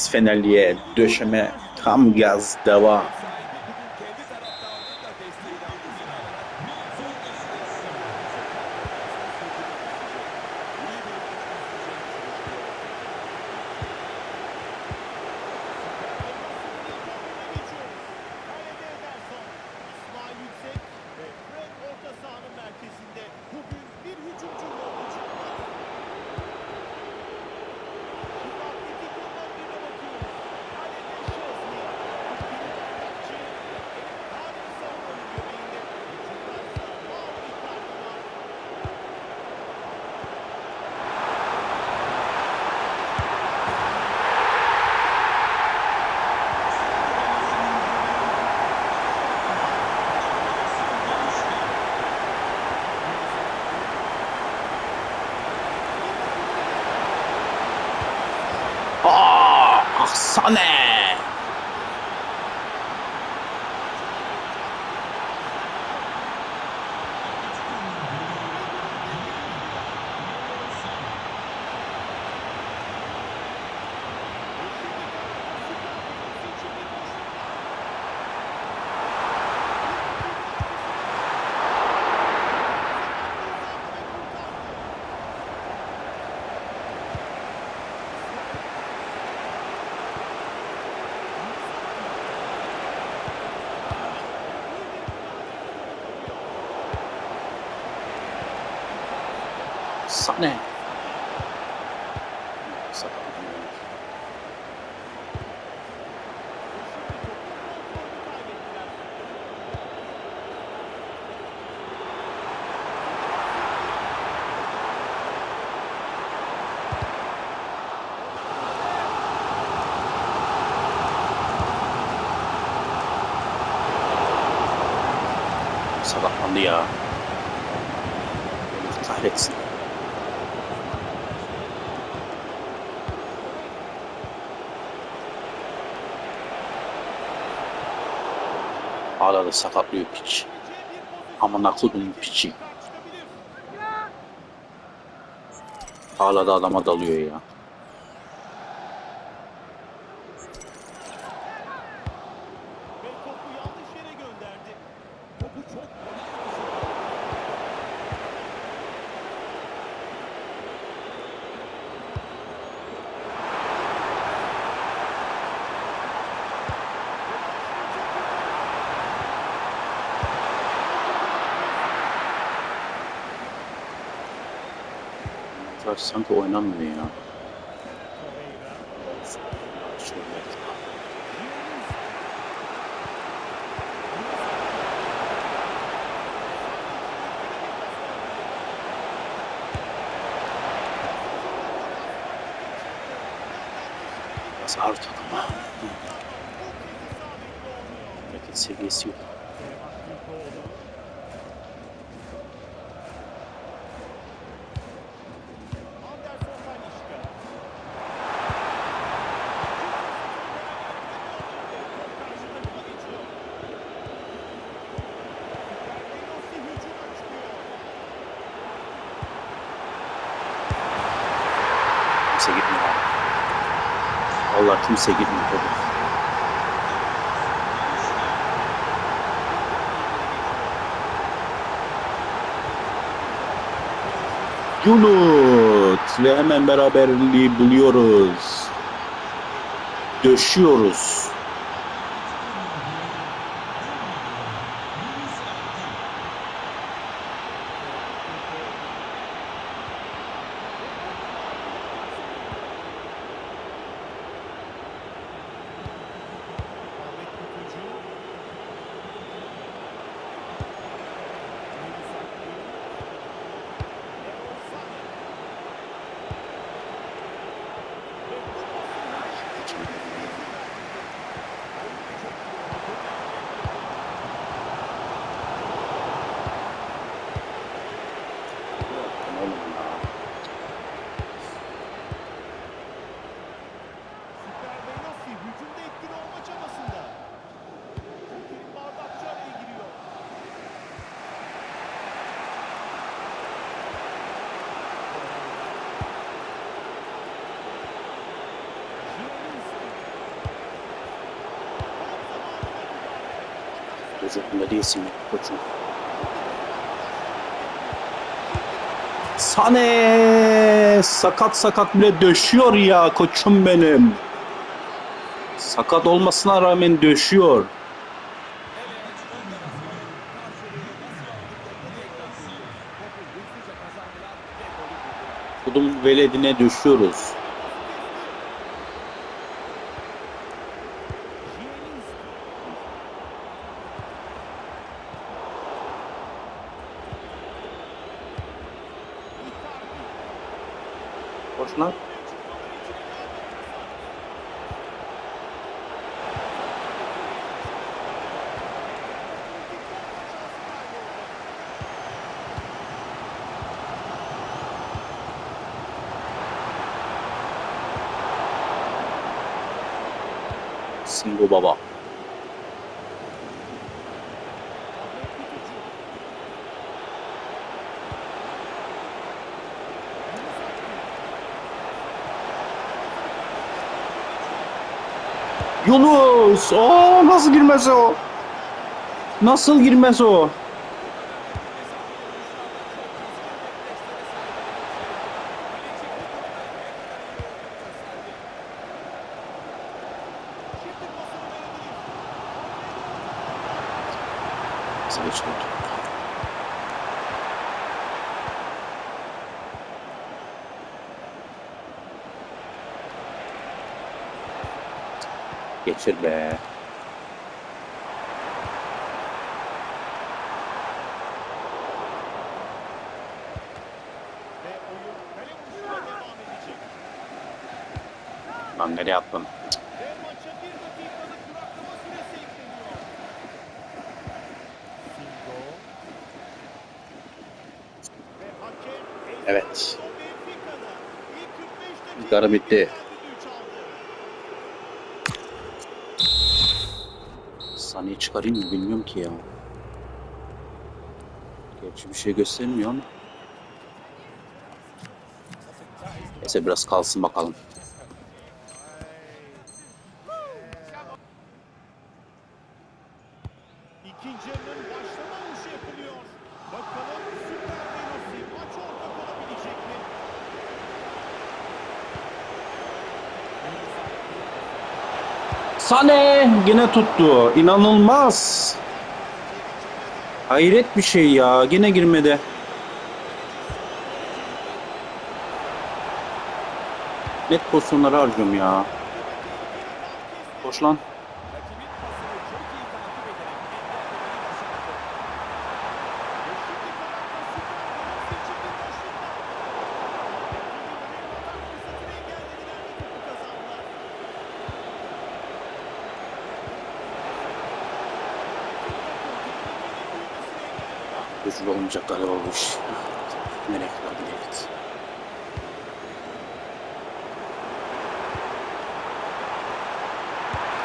biz Fenerli'ye döşeme tam gaz devam. Sane. Sakatlandı ya. Kahretsin. Hala da sakatlıyor piç. Amına kodum piçi. Hala da adama dalıyor ya. Maç sanki oynanmıyor ya. Torreira. Şöyle. Biraz ağır takım ha. Hareket seviyesi yok. Kimse tabii. Yunus ve hemen beraberliği buluyoruz. Döşüyoruz. Çocukluğunda değilsin koçum. Sane sakat sakat bile döşüyor ya koçum benim. Sakat olmasına rağmen döşüyor. Kudum veledine düşüyoruz. Boş lan. Singo baba. Yunus! Aa, nasıl girmez o? Nasıl girmez o? Nasıl Geçir be. Lan nereye attın? Ve maça bir Saniye çıkarayım mı bilmiyorum ki ya. Gerçi bir şey göstermiyor ama. Neyse biraz kalsın bakalım. Sane yine tuttu. İnanılmaz. Hayret bir şey ya. Yine girmedi. Net pozisyonları harcıyorum ya. Koş lan. Rezil olmayacak galiba bu iş. Nereye kadar gidelim?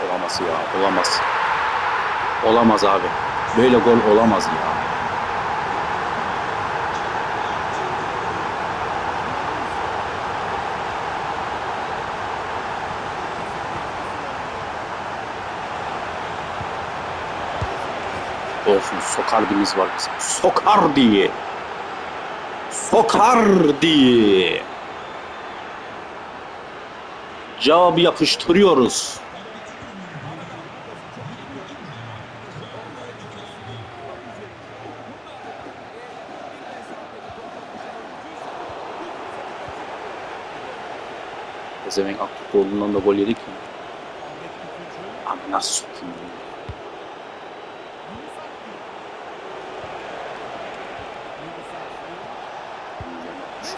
Olamaz ya, olamaz. Olamaz abi. Böyle gol olamaz ya. Olsun Sokardi'miz var bizim. Sokardi. Sokardi. Cevabı yapıştırıyoruz. Ezemek Aktürkoğlu'ndan da gol yedik ya. Abi nasıl sokayım bunu? Yunus Akgün. Yunus Akgün. Bir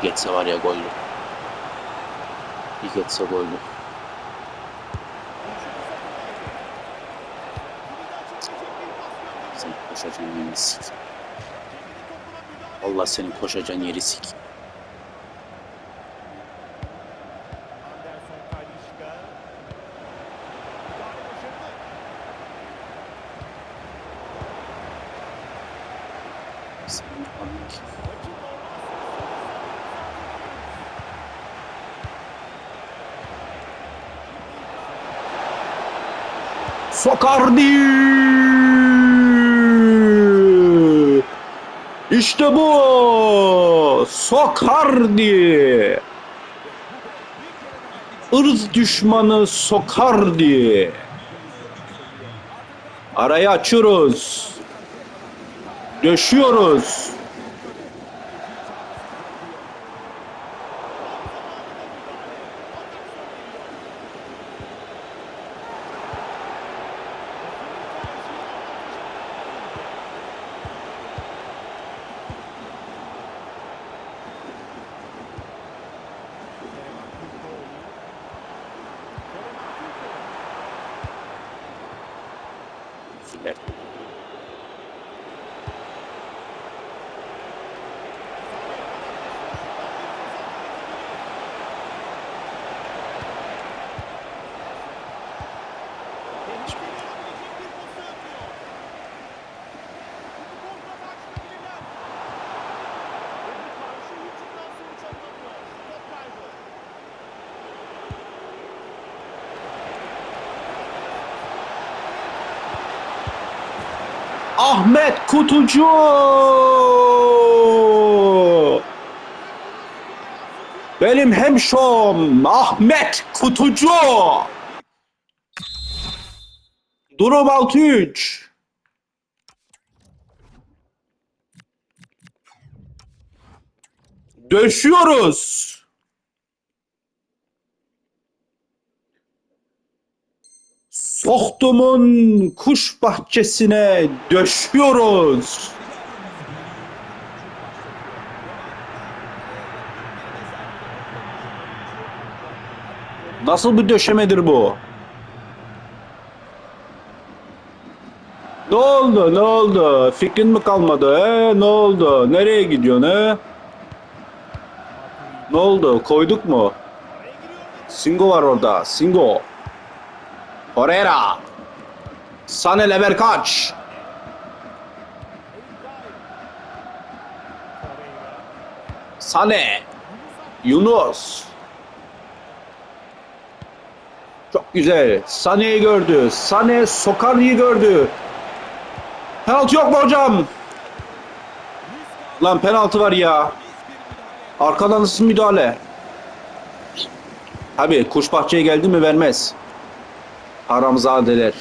geçse var ya gollü. Bir geçse gollü. Sen koşacağın yeri sik. Allah senin koşacağın yeri sik. Sokardi! İşte bu! Sokardi! Irz düşmanı Sokardi! Arayı açıyoruz. Döşüyoruz. Süper. Ahmet Kutucu! Benim hemşom Ahmet Kutucu! Durum 6-3. Döşüyoruz. Soktumun kuş bahçesine döşüyoruz. Nasıl bir döşemedir bu? Ne oldu? Ne oldu? Fikrin mi kalmadı? He? Ne oldu? Nereye gidiyorsun? He? Ne oldu? Koyduk mu? Singo var orada. Singo. Torreira. Sane lever kaç. Sane. Yunus. Çok güzel. Sane'yi gördü. Sane Sokarlı'yı gördü. Penaltı yok mu hocam? Lan penaltı var ya. Arkadan nasıl müdahale? Abi kuş bahçeye geldi mi vermez. Haramzadeler.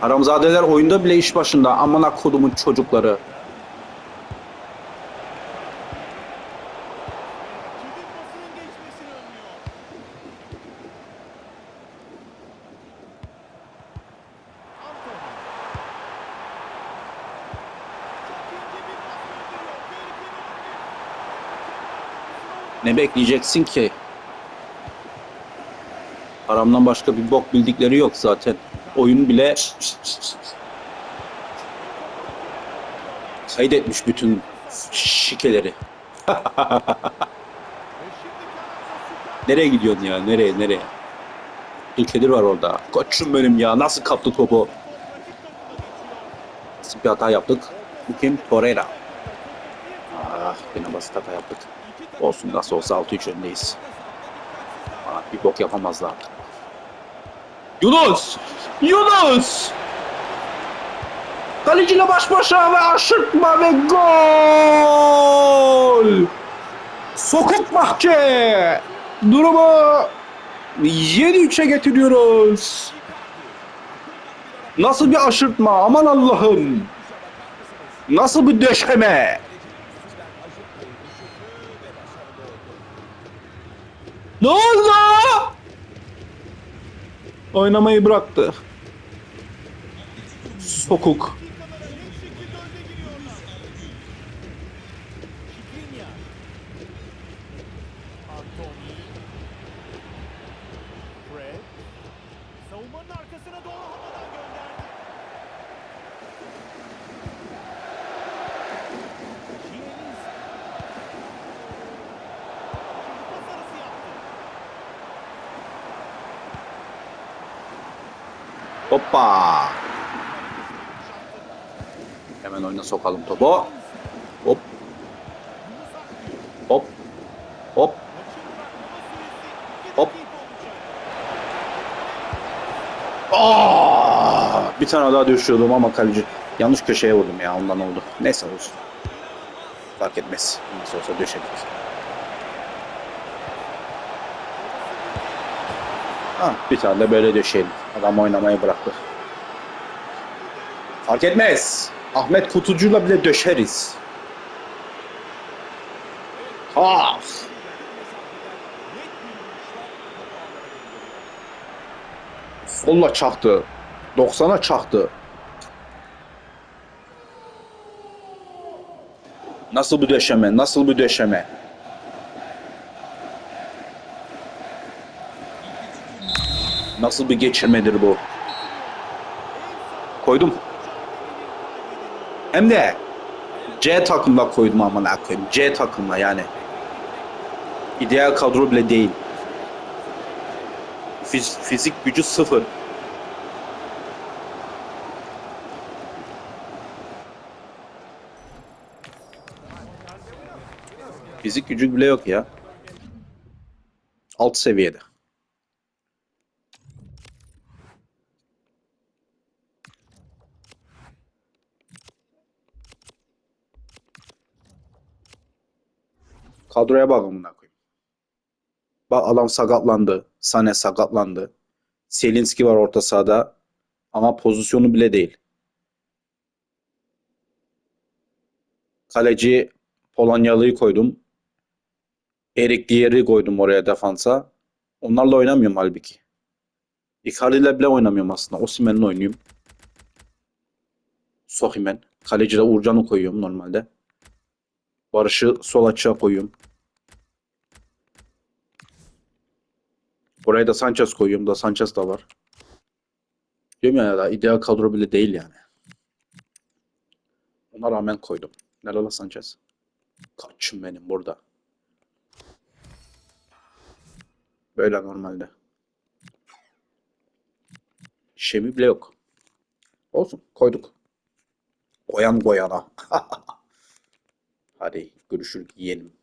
Haramzadeler oyunda bile iş başında. Amına kodumun çocukları. Rakibin pasının geçmesini önlüyor. Antony. Çok ince bir pas gönderiyor. Tehlikeli olabilir. Ne bekleyeceksin ki? Haramdan başka bir bok bildikleri yok zaten. Oyun bile kaydetmiş bütün şikeleri. Nereye gidiyorsun ya? Nereye? Nereye? Ülkedir var orada. Koçum benim ya. Nasıl kaptı topu? Nasıl bir hata yaptık? Bu kim? Torreira. Ah, yine basit hata yaptık. Olsun nasıl olsa 6-3 öndeyiz. Aa, bir bok yapamazlar. Yunus! Yunus! Kaleciyle baş başa ve aşırtma ve gol! Sokak bahçe! Durumu 7-3'e getiriyoruz. Nasıl bir aşırtma aman Allah'ım. Nasıl bir döşeme. Ne oldu? Oynamayı bıraktı. Sokuk. Hoppa. Hemen oyuna sokalım topu. Hop. Hop. Hop. Hop. Aa! Bir tane daha düşüyordum ama kaleci yanlış köşeye vurdum ya ondan oldu. Neyse olsun. Fark etmez. Nasıl olsa döşedik. Ha, bir tane de böyle döşeyelim. Adam oynamayı bıraktı. Fark etmez. Ahmet Kutucu'yla bile döşeriz. Ah! Solla çaktı. 90'a çaktı. Nasıl bir döşeme? Nasıl bir döşeme? Nasıl bir geçirmedir bu? Koydum. Hem de C takımla koydum amına koyayım. C takımla yani. İdeal kadro bile değil. Fiz- fizik gücü sıfır. Fizik gücü bile yok ya. Alt seviyede. Kadroya bak amına koyayım. Bak adam sakatlandı. Sane sakatlandı. Selinski var orta sahada. Ama pozisyonu bile değil. Kaleci Polonyalı'yı koydum. Erik Dier'i koydum oraya defansa. Onlarla oynamıyorum halbuki. Icardi'yle bile oynamıyorum aslında. Osimhen'le oynuyorum. Sohimen. Kaleciyle Uğurcan'ı koyuyorum normalde. Barış'ı sol açığa koyuyorum. Buraya da Sanchez koyuyorum da Sanchez da var. Diyorum ya da ideal kadro bile değil yani. Ona rağmen koydum. Nerede la Sanchez? Kaçım benim burada. Böyle normalde. Şemi bile yok. Olsun koyduk. Koyan koyana. Hadi görüşürüz yiyelim.